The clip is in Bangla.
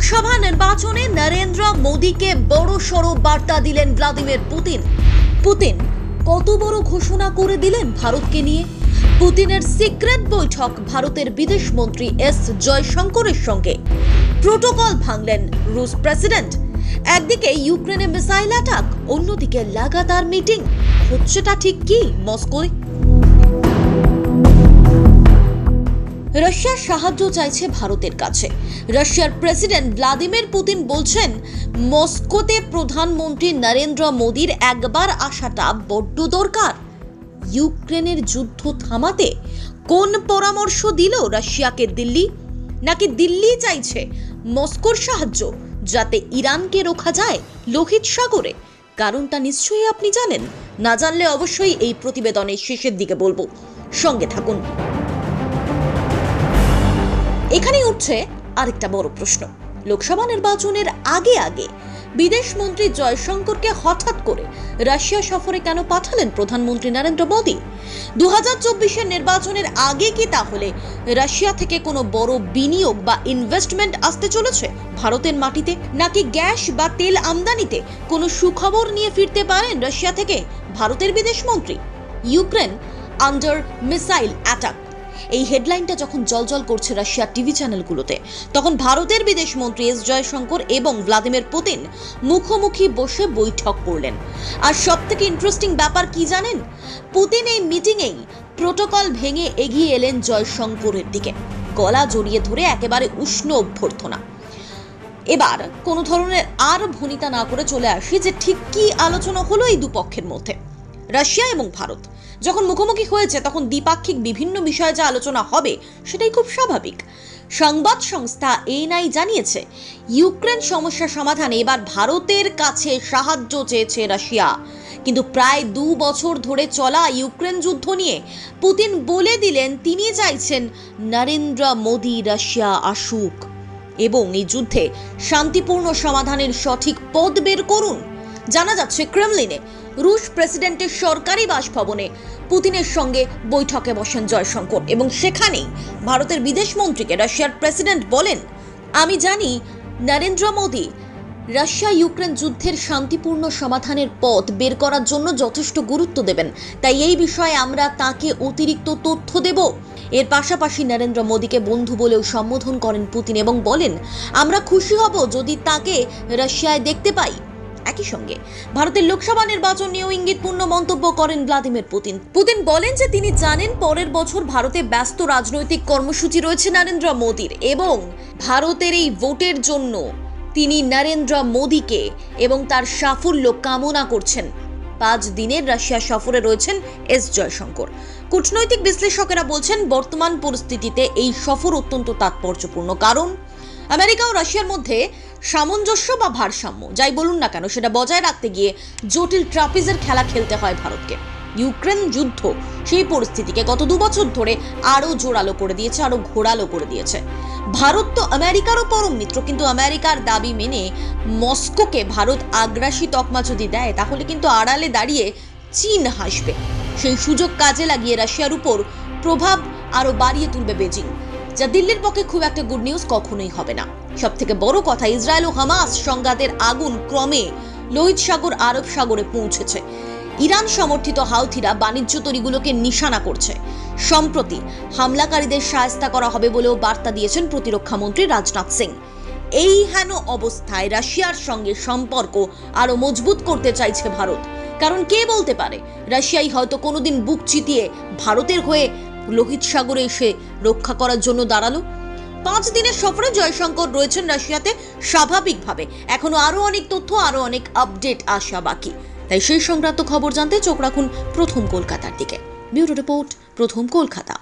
লোকসভা নির্বাচনে নরেন্দ্র মোদীকে বড় সড়ো বার্তা দিলেন ভ্লাদিমির পুতিন। পুতিন কত বড় ঘোষণা করে দিলেন ভারতকে নিয়ে? পুতিনের সিক্রেট বৈঠক ভারতের বিদেশ মন্ত্রী এস জয়শঙ্করের সঙ্গে। প্রোটোকল ভাঙলেন রুশ প্রেসিডেন্ট। একদিকে ইউক্রেনে মিসাইল অ্যাটাক, অন্যদিকে লাগাতার মিটিং। হচ্ছেটা ঠিক কি মস্কোয়? রাশিয়ার সাহায্য চাইছে ভারতের কাছে। রাশিয়ার প্রেসিডেন্ট ভ্লাদিমির পুতিন বলছেন, মস্কোতে প্রধানমন্ত্রী নরেন্দ্র মোদীর একবার আসাটা বড্ড দরকার। ইউক্রেনের যুদ্ধ থামাতে কোন পরামর্শ দিল রাশিয়াকে দিল্লি? নাকি দিল্লি চাইছে মস্কোর সাহায্য যাতে ইরানকে রোখা যায় লোহিত সাগরে? কারণটা নিশ্চয়ই আপনি জানেন। না জানলে অবশ্যই এই প্রতিবেদনের শেষের দিকে বলব। সঙ্গে থাকুন। এখানেই উঠছে আরেকটা বড় প্রশ্ন। লোকসভা নির্বাচনের আগে আগে বিদেশ মন্ত্রী জয়শঙ্করকে হঠাৎ করে রাশিয়া সফরে কেন পাঠালেন প্রধানমন্ত্রী নরেন্দ্র মোদী? দু হাজার নির্বাচনের আগে কি তাহলে রাশিয়া থেকে কোনো বড় বিনিয়োগ বা ইনভেস্টমেন্ট আসতে চলেছে ভারতের মাটিতে? নাকি গ্যাস বা তেল আমদানিতে কোনো সুখবর নিয়ে ফিরতে পারেন রাশিয়া থেকে ভারতের বিদেশ মন্ত্রী? ইউক্রেন আন্ডার মিসাইল অ্যাটাক এই হেডলাইনটা যখন জলজল করছে রাশিয়ার টিভি চ্যানেলগুলোতে, তখন ভারতের বিদেশ মন্ত্রী এস জয়শঙ্কর এবং ভ্লাদিমির পুতিন মুখোমুখি বসে বৈঠক করলেন। আর সব থেকে ইন্টারেস্টিং ব্যাপার কি জানেন? পুতিন এই মিটিংয়েই প্রোটোকল ভেঙে এগিয়ে এলেন জয়শঙ্করের দিকে। গলা জড়িয়ে ধরে একেবারে উষ্ণ অভ্যর্থনা। এবার কোনো ধরনের আর ভনিতা না করে চলে আসি যে ঠিক কি আলোচনা হলো এই দুপক্ষের মধ্যে। রাশিয়া এবং ভারত। যখন মুখোমুখি হয়েছে, তখন দ্বিপাক্ষিক বিভিন্ন বিষয়ে যা আলোচনা হবে, সেটাই খুব স্বাভাবিক। সংবাদ সংস্থা এনআই জানিয়েছে, ইউক্রেন সমস্যা সমাধানে এবার ভারতের কাছে সাহায্য চেয়েছে রাশিয়া। কিন্তু প্রায় দু বছর ধরে চলা ইউক্রেন যুদ্ধ নিয়ে পুতিন বলে দিলেন, তিনি চাইছেন নরেন্দ্র মোদী রাশিয়া আসুক। এবং এই যুদ্ধে শান্তিপূর্ণ সমাধানের সঠিক পথ বের করুন। জানা যাচ্ছে, ক্রেমলিনে রুশ প্রেসিডেন্টের সরকারি বাসভবনে পুতিনের সঙ্গে বৈঠকে বসেন জয়শঙ্কর এবং সেখানেই ভারতের বিদেশ মন্ত্রীকে রাশিয়ার প্রেসিডেন্ট বলেন, আমি জানি নরেন্দ্র মোদী রাশিয়া ইউক্রেন যুদ্ধের শান্তিপূর্ণ সমাধানের পথ বের করার জন্য যথেষ্ট গুরুত্ব দেবেন। তাই এই বিষয়ে আমরা তাকে অতিরিক্ত তথ্য দেব। এর পাশাপাশি নরেন্দ্র মোদীকে বন্ধু বলেও সম্বোধন করেন পুতিন এবং বলেন, আমরা খুশি হব যদি তাকে রাশিয়ায় দেখতে পাই। একই সঙ্গে। ভারতের লোকসভা নির্বাচন নিয়েও ইঙ্গিতপূর্ণ মন্তব্য করেন ভ্লাদিমির পুতিন। পুতিন বলেন যে তিনি জানেন পরের বছর ভারতে ব্যস্ত রাজনৈতিক কর্মসূচি রয়েছে নরেন্দ্র মোদীর এবং ভারতের এই ভোটের জন্য তিনি নরেন্দ্র মোদীকে এবং তার সাফল্য কামনা করছেন। পাঁচ দিনের রাশিয়া সফরে রয়েছেন এস জয়শঙ্কর। কূটনৈতিক বিশ্লেষকেরা বলছেন, বর্তমান পরিস্থিতিতে এই সফর অত্যন্ত তাৎপর্যপূর্ণ। কারণ আমেরিকা ও রাশিয়ার মধ্যে সামঞ্জস্য বা ভারসাম্য, যাই বলুন না কেন, সেটা বজায় রাখতে গিয়ে জটিল ট্রাপিজের খেলা খেলতে হয় ভারতকে। ইউক্রেন যুদ্ধ, সেই পরিস্থিতিকে গত দু বছর ধরে আরও জোরালো করে দিয়েছে, আরও ঘোরালো করে দিয়েছে। ভারত তো আমেরিকারও পরম মিত্র, কিন্তু আমেরিকার দাবি মেনে মস্কোকে ভারত আগ্রাসী তকমা যদি দেয়, তাহলে কিন্তু আড়ালে দাঁড়িয়ে চীন হাসবে। সেই সুযোগ কাজে লাগিয়ে রাশিয়ার উপর প্রভাব আরও বাড়িয়ে তুলবে বেজিং। যা দিল্লির পক্ষে খুব একটা গুড নিউজ কখনোই হবে না। সব থেকে বড় কথা, ইসরায়েল ও হামাস সংঘাতের আগুন ক্রমে লোহিত সাগর, আরব সাগরে পৌঁছেছে। ইরান সমর্থিত হাউথিরা বাণিজ্য তরিগুলোকে নিশানা করছে। সম্প্রতি হামলাকারীদের সায়স্তা করা হবে বলেও বার্তা দিয়েছেন প্রতিরক্ষা মন্ত্রী রাজনাথ সিং। এই হেন অবস্থায় রাশিয়ার সঙ্গে সম্পর্ক আরও মজবুত করতে চাইছে ভারত। কারণ কে বলতে পারে, রাশিয়াই হয়তো কোনোদিন বুক চিতিয়ে ভারতের হয়ে লোহিত সাগরে এসে রক্ষা করার জন্য দাঁড়াল। পাঁচ দিনের সফরে জয়শঙ্কর রয়েছেন রাশিয়াতে স্বাভাবিকভাবে। এখনও আরও অনেক তথ্য আরও অনেক আপডেট আসা বাকি। তাই সেই সংক্রান্ত খবর জানতে চোখ রাখুন প্রথম কলকাতার দিকে। ব্যুরো রিপোর্ট, প্রথম কলকাতা।